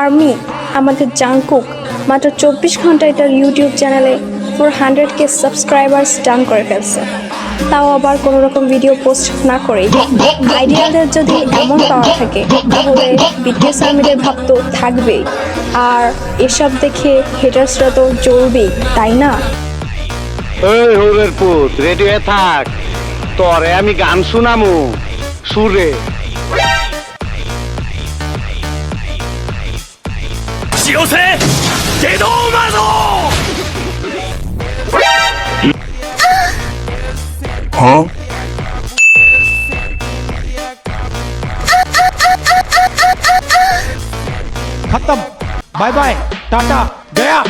Army, আমাদের Jungkook, মাত্র চব্বিশ ঘন্টায় তার ইউটিউব চ্যানেলে four hundred K subscribers done করে ফেলছে। তাও আবার কোনো রকম ভিডিও পোস্ট না করে আইডিয়ালদের যদি এমন পাওয়ার থাকে, তাহলে বিটিএস আর্মিদের ভাব তো থাকবেই। আর এসব দেখে হেটার্সরা তো জ্বলবেই, তাই না? এই হরের পুত রেডি হয়ে থাক। তরে আমি গান শুনামু। সুরে। し寄せドーマゾは？カットバイバイ。タタガヤ。